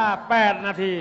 า 8 นาที